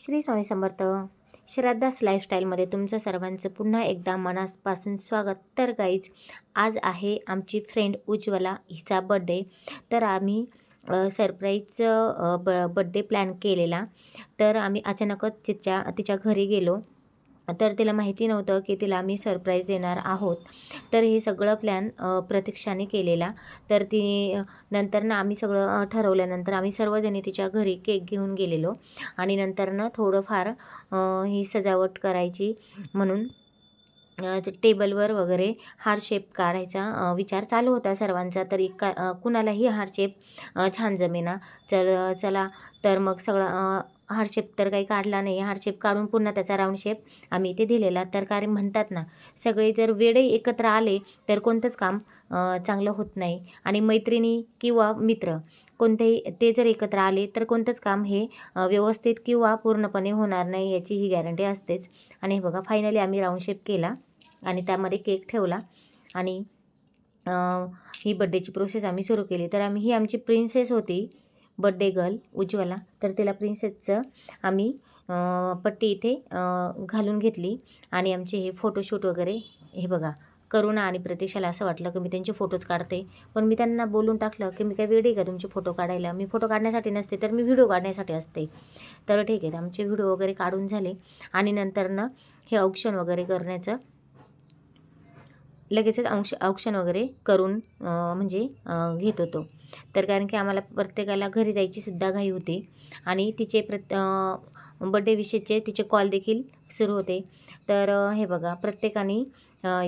श्री स्वामी समर्थ. श्रद्धास लाईफस्टाईलमध्ये तुमचं सर्वांचं पुन्हा एकदा मनापासून स्वागत. तर गाईज आज आहे आमची फ्रेंड उज्ज्वला हिचा बड्डे तर आम्ही सरप्राईज ब बड्डे प्लॅन केलेला. तर आम्ही अचानकच तिच्या तिच्या घरी गेलो. तर तिला माहिती नव्हतं की तिला आम्ही सरप्राईज देणार आहोत. तर हे सगळं प्लॅन प्रतीक्षाने केलेला. तर ती नंतर ना आम्ही सगळं ठरवल्यानंतर आम्ही सर्वजणी तिच्या घरी केक घेऊन गेलेलो. आणि नंतर ना थोडंफार ही सजावट करायची म्हणून टेबलवर वगैरे हार्ट शेप काढायचा विचार चालू होता सर्वांचा. तरी का कुणालाही हार्ट शेप छान जमेना. चल चला तर मग सगळं हार्ट शेप तर काही काढला नाही. हार्डशेप काढून पुन्हा त्याचा राऊंड शेप आम्ही इथे दिलेला. तर कारण म्हणतात ना सगळे जर वेळे एकत्र आले तर कोणतंच काम चांगलं होत नाही. आणि मैत्रिणी किंवा मित्र कोणतेही ते जर एकत्र आले तर कोणतंच काम हे व्यवस्थित किंवा पूर्णपणे होणार नाही याची ही गॅरंटी असतेच. आणि हे बघा फायनली आम्ही राऊंड शेप केला आणि त्यामध्ये केक ठेवला. आणि ही बड्डेची प्रोसेस आम्ही सुरू केली. तर आम्ही ही आमची प्रिन्सेस होती. Birthday girl Ujjwala. तर तिला प्रिन्सेसचं आम्ही पट्टी इथे घालून घेतली. आणि आमचे हे फोटोशूट वगैरे हे बघा करुणा आणि प्रतीक्षाला असं वाटलं की मी त्यांचे फोटोज काढते. पण मी त्यांना बोलून टाकलं की मी काय वेळ आहे का तुमचे फोटो काढायला? मी फोटो काढण्यासाठी नसते तर मी व्हिडिओ काढण्यासाठी असते. तर ठीक आहे आमचे व्हिडिओ वगैरे काढून झाले. आणि नंतरनं हे औक्षण वगैरे करण्याचं लगेचच औक्ष औक्षण वगैरे करून म्हणजे घेत होतो. तर कारण की आम्हाला प्रत्येकाला घरी जायची सुद्धा घाई होती. आणि तिचे प्रत बड्डेविषयीचे तिचे कॉल देखील सुरू होते. तर हे बघा प्रत्येकाने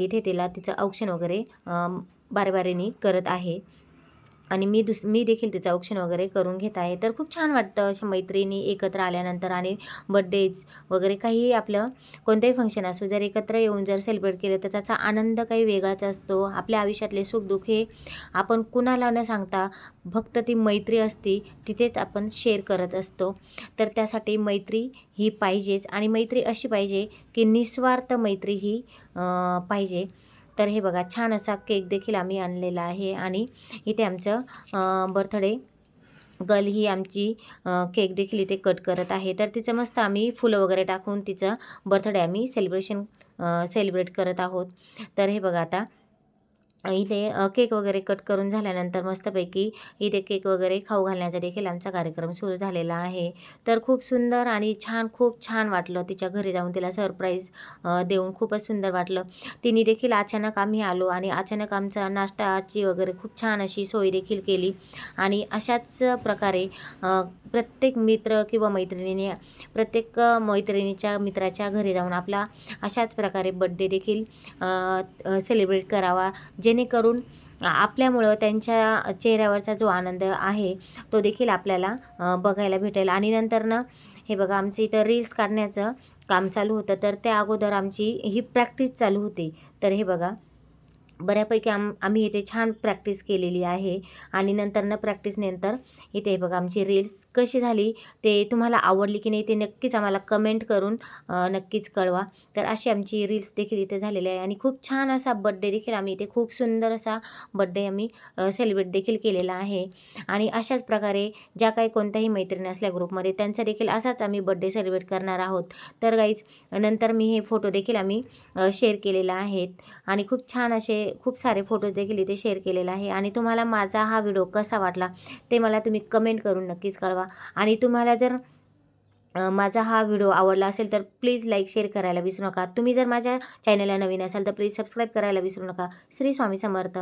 इथे तिला तिचं औक्षण वगैरे अ, बारेबारेने करत आहे. आणि मी दुस मी देखील तिचं औक्षण वगैरे करून घेत आहे. तर खूप छान वाटतं अशा मैत्रिणी एकत्र आल्यानंतर आणि बड्डेज वगैरे काहीही आपलं कोणतंही फंक्शन असो जर एकत्र येऊन जर सेलिब्रेट केलं तर त्याचा आनंद काही वेगळाच असतो. आपल्या आयुष्यातले सुखदुःख हे आपण कुणाला न सांगता फक्त ती मैत्री असती तिथेच आपण शेअर करत असतो. तर त्यासाठी मैत्री ही पाहिजेच आणि मैत्री अशी पाहिजे की निस्वार्थ मैत्री ही पाहिजे. तर हे बघा छान असा केक देखील आम्ही आणलेला आहे. आणि इथे आमचं बर्थडे गल ही आमची केक देखील इथे कट करत आहे. तर तिचं मस्त आम्ही फुलं वगैरे टाकून तिचं बर्थडे आम्ही सेलिब्रेशन सेलिब्रेट करत आहोत. तर हे बघा आता इथे केक वगैरे कट करून झाल्यानंतर मस्तपैकी इथे केक वगैरे खाऊ घालण्याचा देखील आमचा कार्यक्रम सुरू झालेला आहे. तर खूप सुंदर आणि छान खूप छान वाटलं तिच्या घरी जाऊन तिला सरप्राईज देऊन खूपच सुंदर वाटलं. तिने देखील अचानक आम्ही आलो आणि अचानक आमचा नाश्ताची वगैरे खूप छान अशी सोय देखील केली. आणि अशाच प्रकारे प्रत्येक मित्र किंवा मैत्रिणीने प्रत्येक मैत्रिणीच्या मित्राच्या घरी जाऊन आपला अशाच प्रकारे बड्डे देखील सेलिब्रेट करावा. जे जेणेकरून आपल्यामुळं त्यांच्या चेहऱ्यावरचा जो आनंद आहे तो देखील आपल्याला बघायला भेटेल. आणि नंतर ना हे बघा आमचं इथं रील्स काढण्याचं काम चालू होतं. तर त्या अगोदर आमची ही प्रॅक्टिस चालू होती. तर हे बघा बऱ्यापैकी आम आम्ही इथे छान प्रॅक्टिस केलेली आहे. आणि नंतरनं प्रॅक्टिसनंतर इथे बघा आमची रील्स कशी झाली ते तुम्हाला आवडली की नाही ते नक्कीच आम्हाला कमेंट करून नक्कीच कळवा. तर अशी आमची रील्स देखील इथे झालेली आहे. आणि खूप छान असा बड्डे देखील आम्ही इथे खूप सुंदर असा बड्डे आम्ही सेलिब्रेट देखील केलेला आहे. आणि अशाच प्रकारे ज्या काही कोणत्याही मैत्रिणी असल्या ग्रुपमध्ये त्यांचा देखील असाच आम्ही बड्डे सेलिब्रेट करणार आहोत. तर गाईज नंतर मी हे फोटो देखील आम्ही शेअर केलेला आहेत आणि खूप छान असे खूप सारे फोटोज देखील इथे शेअर केलेले आहे. आणि तुम्हाला माझा हा व्हिडिओ कसा वाटला ते मला तुम्ही कमेंट करून नक्कीच कळवा. आणि तुम्हाला जर माझा हा व्हिडिओ आवडला असेल तर प्लीज लाईक शेअर करायला विसरू नका. तुम्ही जर माझ्या चॅनलला नवीन असाल तर प्लीज सबस्क्राईब करायला विसरू नका. श्री स्वामी समर्थ.